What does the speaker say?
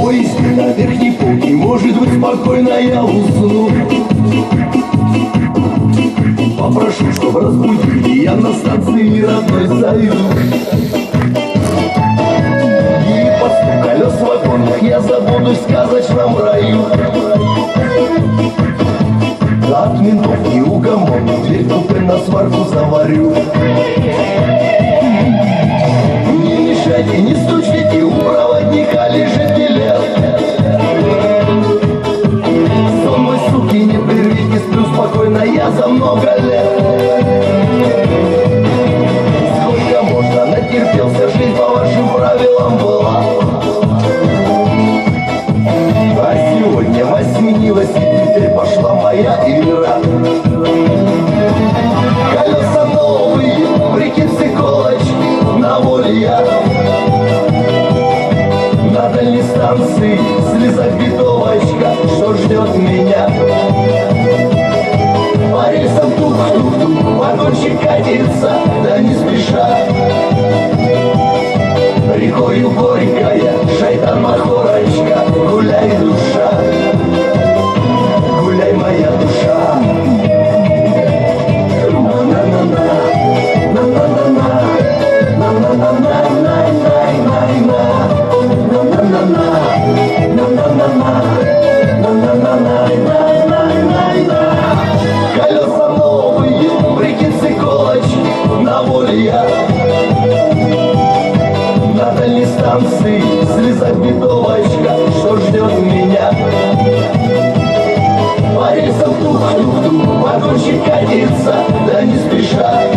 Поезд на верхний путь, может быть спокойно я. Попрошу, чтобы разбудили, я на станции родной зайду. И под колес вагонных я забуду сказочном раю. От ментов неугомонных дверь купе на сварку заварю. Восьминилась И теперь пошла моя игра станции В слезах бедовочка, что ждет меня. По рельсам тух-тух-тух, вагончик катится, да не спеша. Рекою горькая, шайтан махорочка, гуляй, душа. Гуляй, моя душа. На-на-на-на, на-на-на-на, на-на-на-на танцы, слезами точка, что ждет меня. По рельсам тух-тух-тух, погонщик катится, да не спеша.